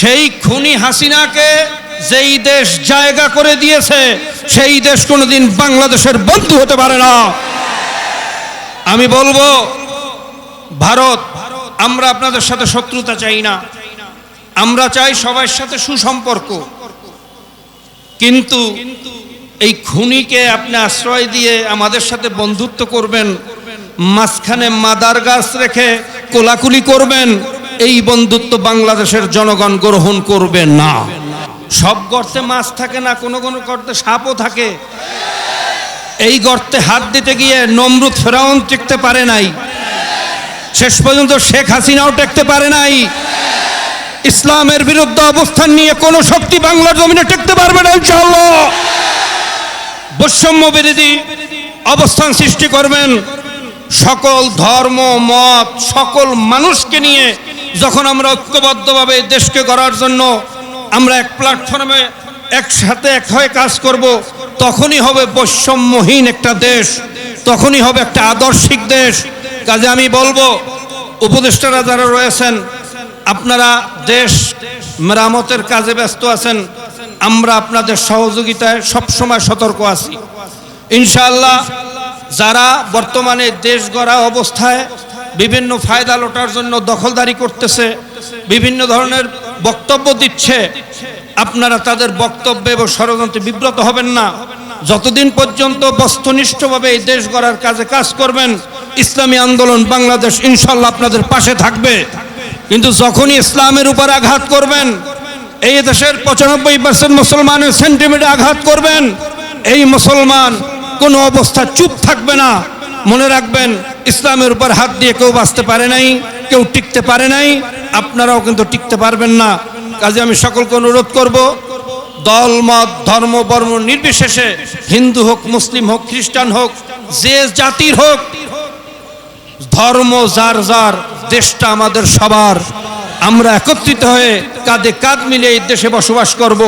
সেই খুনি হাসিনাকে যেই দেশ জায়গা করে দিয়েছে, সেই দেশ কোনোদিন বাংলাদেশের বন্ধু হতে পারে না। আমি বলব, ভারত, আমরা আপনাদের সাথে শত্রুতা চাই না। আমরা চাই সবার সাথে সুসম্পর্ক। কিন্তু এই খুনিকে আপনি আশ্রয় দিয়ে আমাদের সাথে বন্ধুত্ব করবেন, মাঝখানে মাদার গাছ রেখে কোলাকুলি করবেন এই বন্ধুত্ব বাংলাদেশের জনগণ গ্রহণ করবে না। সব গর্তে মাছ থাকে না, কোনো কোনো গর্তে সাপও থাকে। এই গর্তে হাত দিতে গিয়ে নমরুদ ফেরাউন টিকতে পারে নাই। শেষ পর্যন্ত শেখ হাসিনাও টেকতে পারে নাই। ইসলামের বিরুদ্ধে অবস্থান নিয়ে কোন শক্তি বাংলার জমিনে টেকতে পারবে না, ইনশাআল্লাহ। বৈষম্য বিরোধী অবস্থান সৃষ্টি করবেন। সকল ধর্ম, মত, সকল মানুষকে নিয়ে যখন আমরা ঐক্যবদ্ধভাবে দেশকে গড়ার জন্য আমরা এক প্ল্যাটফর্মে একসাথে এক হয়ে কাজ করব, তখনই হবে বৈষম্যহীন একটা দেশ, তখনই হবে একটা আদর্শিক দেশ। কাজে আমি বলব, উপদেষ্টারা যারা রয়েছেন, আপনারা দেশ মেরামতের কাজে ব্যস্ত আছেন, আমরা আপনাদের সহযোগিতায় সবসময় সতর্ক আছি। ইনশাআল্লাহ, যারা বর্তমানে দেশ গড়া অবস্থায় বিভিন্ন ফায়দা লোটার জন্য দখলদারি করতেছে, বিভিন্ন ধরনের বক্তব্য দিচ্ছে। আপনারা তাদের বক্তব্যে এবং ষড়যন্ত্রে বিব্রত হবেন না। যতদিন পর্যন্ত বস্তুনিষ্ঠভাবে এই দেশ গড়ার কাজে কাজ করবেন, ইসলামী আন্দোলন বাংলাদেশ ইনশাল্লাহ আপনাদের পাশে থাকবে। কিন্তু যখনই ইসলামের উপর আঘাত করবেন, এই দেশের পঁচানব্বই পার্সেন্ট মুসলমানের সেন্টিমেন্টে আঘাত করবেন, এই মুসলমান কোনো অবস্থা চুপ থাকবে না। মনে রাখবেন, ইসলামের উপর হাত দিয়ে কেউ বাঁচতে পারে নাই, কেউ টিকতে পারে নাই, আপনারাও কিন্তু টিকতে পারবেন না। কাজে আমি সকলকে অনুরোধ করব, দল, মত, ধর্ম বর্ণ নির্বিশেষে, হিন্দু হোক, মুসলিম হোক, খ্রিস্টান হোক, যে জাতির হোক, ধর্ম যার যার, দেশটা আমাদের সবার। আমরা একত্রিত হয়ে কাঁধে কাঁধ মিলে এই দেশে বসবাস করব।